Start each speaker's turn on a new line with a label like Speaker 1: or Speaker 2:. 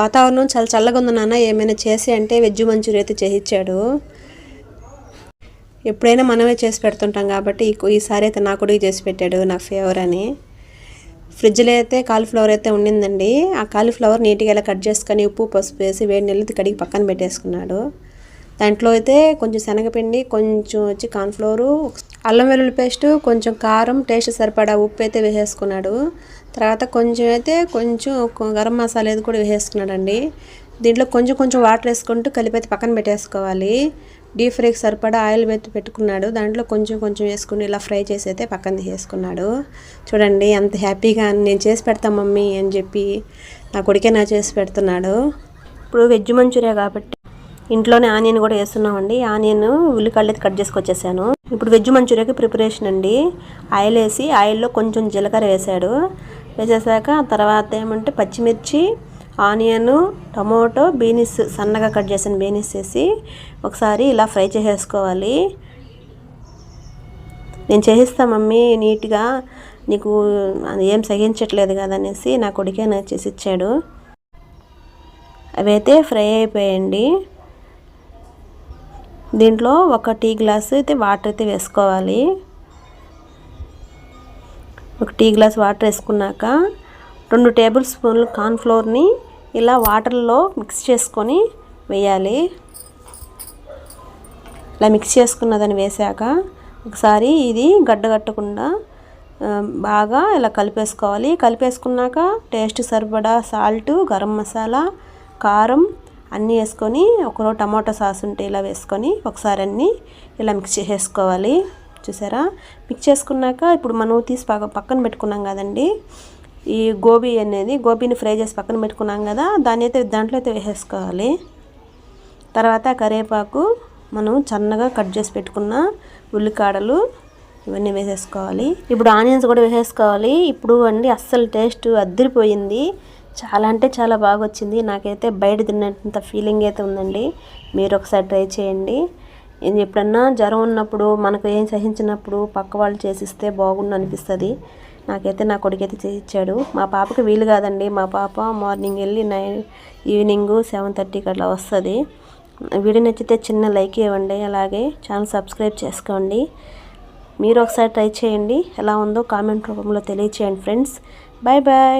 Speaker 1: వాతావరణం చాలా చల్లగా ఉంది నాన్న. ఏమైనా చేసి అంటే వెజ్ మంచూరియా అయితే చేయించాడు. ఎప్పుడైనా మనమే చేసి పెడుతుంటాం కాబట్టి ఈసారి అయితే నా కూడా చేసి పెట్టాడు నా ఫేవర్ అని. ఫ్రిడ్జ్లో అయితే కాలీఫ్లవర్ అయితే ఉండిందండి. ఆ కాలీఫ్లవర్ నీట్గా ఇలా కట్ చేసుకొని ఉప్పు పసుపు వేసి వేడి నీళ్ళు కడిగి పక్కన పెట్టేసుకున్నాడు. దాంట్లో అయితే కొంచెం శనగపిండి కొంచెం వచ్చి కార్న్ఫ్లోరు అల్లం వెల్లుల్లి పేస్ట్ కొంచెం కారం టేస్ట్ సరిపడా ఉప్పు అయితే వేసేసుకున్నాడు. తర్వాత కొంచెం అయితే కొంచెం గరం మసాలా అది కూడా వేసేసుకున్నాడండి. దీంట్లో కొంచెం కొంచెం వాటర్ వేసుకుంటూ కలిపి అయితే పక్కన పెట్టేసుకోవాలి. డీప్ ఫ్రైకి సరిపడా ఆయిల్ పెట్టి పెట్టుకున్నాడు. దాంట్లో కొంచెం కొంచెం వేసుకుని ఇలా ఫ్రై చేసి అయితే పక్కన తీసేసుకున్నాడు. చూడండి ఎంత హ్యాపీగా నేను చేసి పెడతా మమ్మీ అని చెప్పి నా కొడుకే నా చేసి పెడుతున్నాడు. ఇప్పుడు వెజ్ మంచూరియా కాబట్టి ఇంట్లోనే ఆనియన్ కూడా వేస్తున్నామండి. ఆనియన్ ఉల్లికళ్ళు అయితే కట్ చేసుకొచ్చేసాను. ఇప్పుడు వెజ్ మంచూరియాకి ప్రిపరేషన్ అండి. ఆయిల్ వేసి ఆయిల్లో కొంచెం జీలకర్ర వేసాడు వేసేసాక తర్వాత ఏమంటే పచ్చిమిర్చి ఆనియను టమోటో బీనిస్ సన్నగా కట్ చేసిన బీనిస్ వేసి ఒకసారి ఇలా ఫ్రై చేసేసుకోవాలి. నేను చేయిస్తా మమ్మీ నీట్గా నీకు అది ఏం సహించట్లేదు కదా అనేసి నా కొడుకే నాకు చేసి ఇచ్చాడు. అవైతే ఫ్రై అయిపోయాయండి దీంట్లో ఒక టీ గ్లాస్ అయితే వాటర్ అయితే వేసుకోవాలి. టీ గ్లాస్ వాటర్ వేసుకున్నాక రెండు టేబుల్ స్పూన్లు కార్న్ఫ్లోర్ని ఇలా వాటర్లో మిక్స్ చేసుకొని వేయాలి. ఇలా మిక్స్ చేసుకున్న దాన్ని వేసాక ఒకసారి ఇది గడ్డగట్టకుండా బాగా ఇలా కలిపేసుకోవాలి. కలిపేసుకున్నాక టేస్ట్ సరిపడా సాల్ట్ గరం మసాలా కారం అన్నీ వేసుకొని ఒకరో టమాటో సాస్ ఉంటే ఇలా వేసుకొని ఒకసారి అన్నీ ఇలా మిక్స్ చేసేసుకోవాలి. చూసారా? మిక్స్ చేసుకున్నాక ఇప్పుడు మనం తీసి పక్కన పెట్టుకున్నాం కదండి. ఈ గోబీ అనేది గోబీని ఫ్రై చేసి పక్కన పెట్టుకున్నాం కదా దాన్ని అయితే దాంట్లో అయితే వేసేసుకోవాలి. తర్వాత కరివేపాకు మనం చన్నగా కట్ చేసి పెట్టుకున్న ఉల్లికాడలు ఇవన్నీ వేసేసుకోవాలి. ఇప్పుడు ఆనియన్స్ కూడా వేసేసుకోవాలి. ఇప్పుడు అండి అస్సలు టేస్ట్ అద్దరిపోయింది చాలా అంటే చాలా బాగా వచ్చింది నాకైతే బయట తిన్నంత ఫీలింగ్ అయితే ఉందండి. మీరు ఒకసారి ట్రై చేయండి. ఇది ఎప్పుడన్నా జ్వరం ఉన్నప్పుడు మనకు ఏం సహించినప్పుడు పక్క వాళ్ళు చేసిస్తే బాగుండు అనిపిస్తుంది నాకైతే నా కొడుకైతే చేయించాడు మా పాపకి వీలు కాదండి. మా పాప మార్నింగ్ వెళ్ళి నైన్ ఈవినింగ్ సెవెన్ థర్టీకి అట్లా వస్తుంది. వీడియో నచ్చితే చిన్న లైక్ ఇవ్వండి. అలాగే ఛానల్ సబ్స్క్రైబ్ చేసుకోండి. మీరు ఒకసారి ట్రై చేయండి. ఎలా ఉందో కామెంట్ రూపంలో తెలియచేయండి ఫ్రెండ్స్. Bye bye